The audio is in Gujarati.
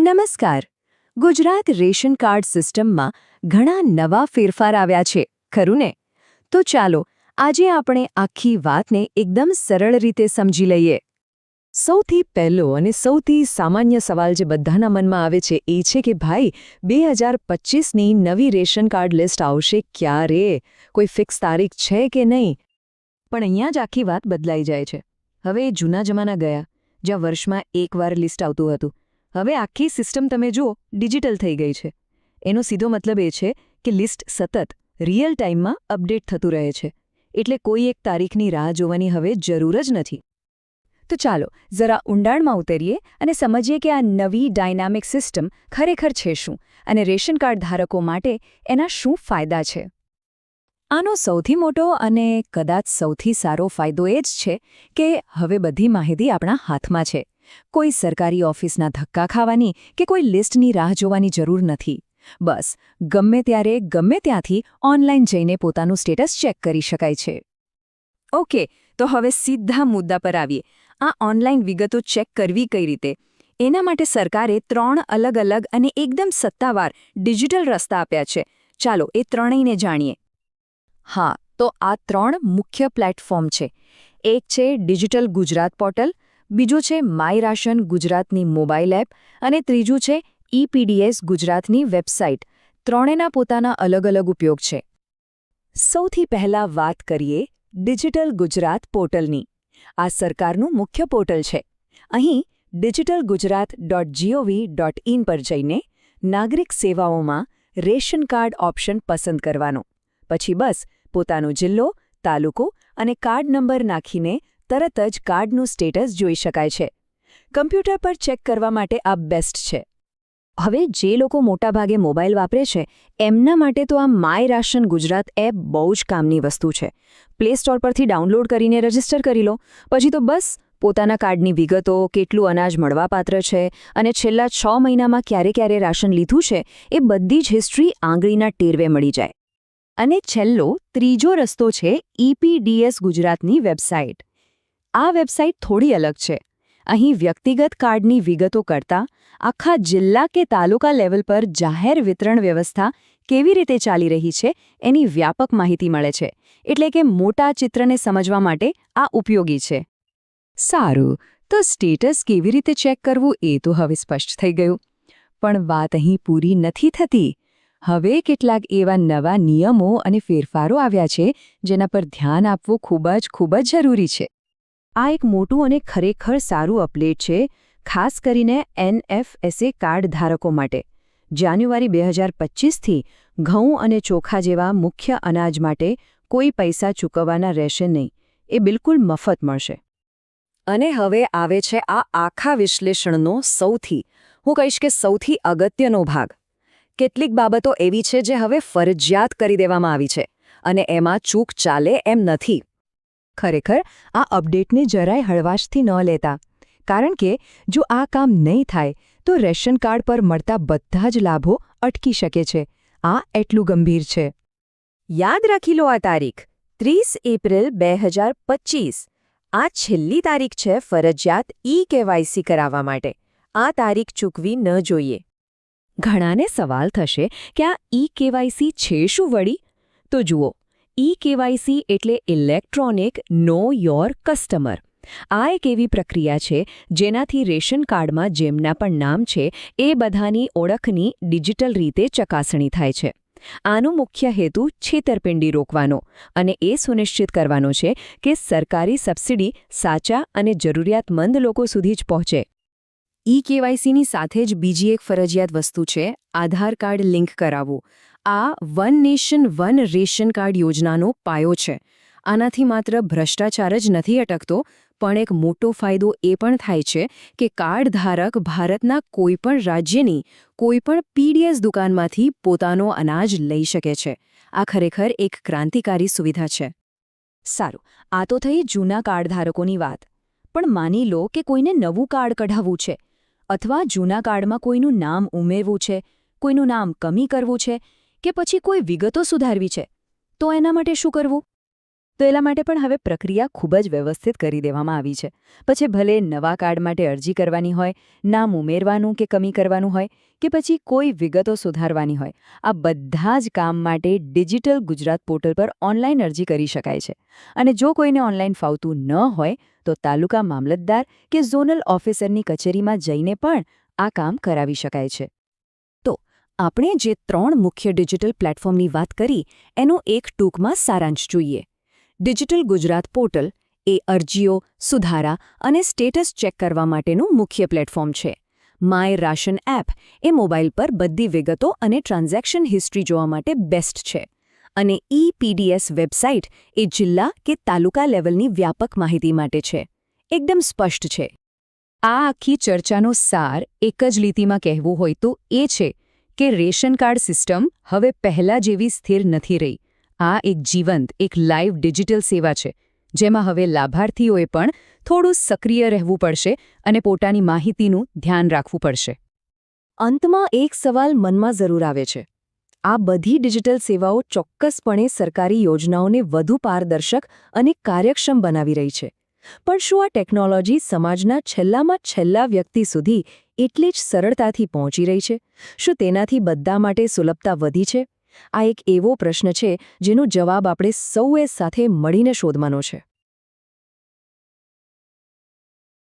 નમસ્કાર. ગુજરાત રેશન કાર્ડ સિસ્ટમમાં ઘણા નવા ફેરફાર આવ્યા છે, ખરું ને? તો ચાલો, આજે આપણે આખી વાતને એકદમ સરળ રીતે સમજી લઈએ. સૌથી પહેલો અને સૌથી સામાન્ય સવાલ જે બધાના મનમાં આવે છે એ છે કે, ભાઈ, બે હજાર પચીસની નવી રેશન કાર્ડ લિસ્ટ આવશે ક્યારે? કોઈ ફિક્સ તારીખ છે કે નહીં? પણ અહીંયા જ આખી વાત બદલાઈ જાય છે. હવે જૂના જમાના ગયા, જ્યાં વર્ષમાં એકવાર લિસ્ટ આવતું હતું. હવે આખી સિસ્ટમ તમે જુઓ, ડિજિટલ થઈ ગઈ છે. એનો સીધો મતલબ એ છે કે લિસ્ટ સતત, રિયલ ટાઈમમાં અપડેટ થતું રહે છે. એટલે કોઈ એક તારીખની રાહ જોવાની હવે જરૂર જ નથી. તો ચાલો, જરા ઊંડાણમાં ઉતરીએ અને સમજીએ કે આ નવી ડાયનામિક સિસ્ટમ ખરેખર છે શું અને રેશન કાર્ડ ધારકો માટે એના શું ફાયદા છે. આનો સૌથી મોટો અને કદાચ સૌથી સારો ફાયદો એ જ છે કે હવે બધી માહિતી આપણા હાથમાં છે. કોઈ સરકારી ઓફિસના ધક્કા ખાવાની કે કોઈ લિસ્ટની રાહ જોવાની જરૂર નથી. બસ, ગમે ત્યારે, ગમે ત્યાંથી ઓનલાઈન જઈને પોતાનું સ્ટેટસ ચેક કરી શકાય છે. ઓકે, તો હવે સીધા મુદ્દા પર આવીએ. આ ઓનલાઈન વિગતો ચેક કરવી કઈ રીતે? એના માટે સરકારે ત્રણ અલગ અલગ અને એકદમ સત્તાવાર ડિજિટલ રસ્તા આપ્યા છે. ચાલો, એ ત્રણેયને જાણીએ. હા, તો આ ત્રણ મુખ્ય પ્લેટફોર્મ છે. એક છે ડિજિટલ ગુજરાત પોર્ટલ બીજું છે માય રાશન ગુજરાતની મોબાઈલ એપ અને ત્રીજું છે ઈપીડીએસ ગુજરાતની વેબસાઇટ. ત્રણેના પોતાના અલગ અલગ ઉપયોગ છે. સૌથી પહેલા વાત કરીએ ડિજિટલ ગુજરાત પોર્ટલની. આ સરકારનું મુખ્ય પોર્ટલ છે. અહીં digital Gujarat dot G O V dot in પર જઈને નાગરિક સેવાઓમાં રેશન કાર્ડ ઓપ્શન પસંદ કરવાનો. પછી બસ પોતાનો જિલ્લો, તાલુકો અને કાર્ડ નંબર નાખીને તરત જ કાર્ડનું સ્ટેટસ જોઈ શકાય છે. કમ્પ્યુટર પર ચેક કરવા માટે આ બેસ્ટ છે. હવે જે લોકો મોટાભાગે મોબાઈલ વાપરે છે, એમના માટે તો આ માય રાશન ગુજરાત એપ બહુ જ કામની વસ્તુ છે. પ્લે સ્ટોર પરથી ડાઉનલોડ કરીને રજિસ્ટર કરી લો. પછી તો બસ, પોતાના કાર્ડની વિગતો, કેટલું અનાજ મળવાપાત્ર છે અને છેલ્લા છ મહિનામાં ક્યારે ક્યારે રાશન લીધું છે, એ બધી જ હિસ્ટ્રી આંગળીના ટેરવે મળી જાય. અને છેલ્લો, ત્રીજો રસ્તો છે ઈપીડીએસ ગુજરાતની વેબસાઇટ. આ વેબસાઇટ થોડી અલગ છે. અહીં વ્યક્તિગત કાર્ડની વિગતો કરતાં આખા જિલ્લા કે તાલુકા લેવલ પર જાહેર વિતરણ વ્યવસ્થા કેવી રીતે ચાલી રહી છે એની વ્યાપક માહિતી મળે છે. એટલે કે મોટા ચિત્રને સમજવા માટે આ ઉપયોગી છે. સારું, તો સ્ટેટસ કેવી રીતે ચેક કરવું એ તો હવે સ્પષ્ટ થઈ ગયું. પણ વાત અહીં પૂરી નથી થતી. હવે કેટલાક એવા નવા નિયમો અને ફેરફારો આવ્યા છે જેના પર ધ્યાન આપવું ખૂબ જ ખૂબ જ જરૂરી છે. આ એક મોટું અને ખરેખર સારું અપડેટ છે, ખાસ કરીને એનએફએસએ કાર્ડ ધારકો માટે. જાન્યુઆરી બે હજાર પચીસથી ઘઉં અને ચોખા જેવા મુખ્ય અનાજ માટે કોઈ પૈસા ચૂકવવાના રહેશે નહીં. એ બિલકુલ મફત મળશે. અને હવે આવે છે આ આખા વિશ્લેષણનો સૌથી, હું કહીશ કે સૌથી અગત્યનો ભાગ. કેટલીક બાબતો એવી છે જે હવે ફરજિયાત કરી દેવામાં આવી છે, અને એમાં ચૂક ચાલે એમ નથી. ખરેખર આ અપડેટને જરાય હળવાશથી ન લેતા. કારણ કે, જો આ કામ નહીં થાય, તો રેશન કાર્ડ પર મળતા બધા જ લાભો અટકી શકે છે. આ એટલું ગંભીર છે. યાદ રાખી લો આ તારીખ, ત્રીસ એપ્રિલ બે આ છેલ્લી તારીખ છે ફરજિયાત ઈ કેવાયસી કરાવવા માટે. આ તારીખ ચૂકવી ન જોઈએ. ઘણાને સવાલ થશે કે આ ઈ કેવાયસી છે શું વળી? તો જુઓ ઈ કેવાયસી એટલે ઇલેક્ટ્રોનિક નો યોર કસ્ટમર આ એક એવી પ્રક્રિયા છે જેનાથી રેશન કાર્ડમાં જેમના પણ નામ છે એ બધાની ઓળખની ડિજિટલ રીતે ચકાસણી થાય છે. આનો મુખ્ય હેતુ છેતરપિંડી રોકવાનો અને એ સુનિશ્ચિત કરવાનો છે કે સરકારી સબસિડી સાચા અને જરૂરિયાતમંદ લોકો સુધી જ પહોંચે. ઈ કેવાયસીની સાથે જ બીજી એક ફરજિયાત વસ્તુ છે, આધાર કાર્ડ લિંક કરાવવું. આ one nation, one ration card યોજનાનો પાયો છે. આનાથી માત્ર ભ્રષ્ટાચાર જ નથી અટકતો, પણ એક મોટો ફાયદો એ પણ થાય છે કે કાર્ડ ધારક ભારતના કોઈપણ રાજ્યની કોઈપણ પીડીએસ દુકાનમાંથી પોતાનો અનાજ લઈ શકે છે. આ ખરેખર એક ક્રાંતિકારી સુવિધા છે. સારું, આ તો થઈ જૂના કાર્ડ ધારકોની વાત. પણ માની લો કે કોઈને નવું કાર્ડ કઢાવવું છે, અથવા જૂના કાર્ડમાં કોઈનું નામ ઉમેરવું છે, કોઈનું નામ કમી કરવું છે કે પછી કોઈ વિગતો સુધારવી છે? તો એના માટે શું કરવું? તો એના માટે પણ હવે પ્રક્રિયા ખૂબ જ વ્યવસ્થિત કરી દેવામાં આવી છે. પછી ભલે નવા કાર્ડ માટે અરજી કરવાની હોય, નામ ઉમેરવાનું કે કમી કરવાનું હોય, કે પછી કોઈ વિગતો સુધારવાની હોય, આ બધા જ કામ માટે ડિજિટલ ગુજરાત પોર્ટલ પર ઓનલાઈન અરજી કરી શકાય છે. અને જો કોઈને ઓનલાઈન ફાવતું ન હોય, તો તાલુકા મામલતદાર કે ઝોનલ ઓફિસરની કચેરીમાં જઈને પણ આ કામ કરાવી શકાય છે. આપણે જે ત્રણ મુખ્ય ડિજિટલ પ્લેટફોર્મની વાત કરી, એનો એક ટૂંકમાં સારાંશ જોઈએ. ડિજિટલ ગુજરાત પોર્ટલ એ અરજીઓ, સુધારા અને સ્ટેટસ ચેક કરવા માટેનું મુખ્ય પ્લેટફોર્મ છે. માય રાશન એપ એ મોબાઈલ પર બધી વિગતો અને ટ્રાન્ઝેક્શન હિસ્ટ્રી જોવા માટે બેસ્ટ છે. અને ઈ પીડીએસ વેબસાઇટ એ જિલ્લા કે તાલુકા લેવલની વ્યાપક માહિતી માટે છે. એકદમ સ્પષ્ટ છે. આ આખી ચર્ચાનો સાર એક જ લીટીમાં કહેવું હોય તો એ છે કે રેશન કાર્ડ સિસ્ટમ હવે પહેલા જેવી સ્થિર નથી રહી. આ એક જીવંત, એક લાઈવ ડિજિટલ સેવા છે, જેમાં હવે લાભાર્થીઓએ પણ થોડું સક્રિય રહેવું પડશે અને પોતાની માહિતીનું ધ્યાન રાખવું પડશે. અંતમાં એક સવાલ મનમાં જરૂર આવે છે. આ બધી ડિજિટલ સેવાઓ ચોક્કસપણે સરકારી યોજનાઓને વધુ પારદર્શક અને કાર્યક્ષમ બનાવી રહી છે. પણ શું આ ટેકનોલોજી સમાજના છેલ્લામાં છેલ્લા વ્યક્તિ સુધી એટલી જ સરળતાથી પહોંચી રહી છે? શું તેનાથી બધા માટે સુલભતા વધી છે? આ એક એવો પ્રશ્ન છે જેનો જવાબ આપણે સૌએ સાથે મળીને શોધવાનો છે.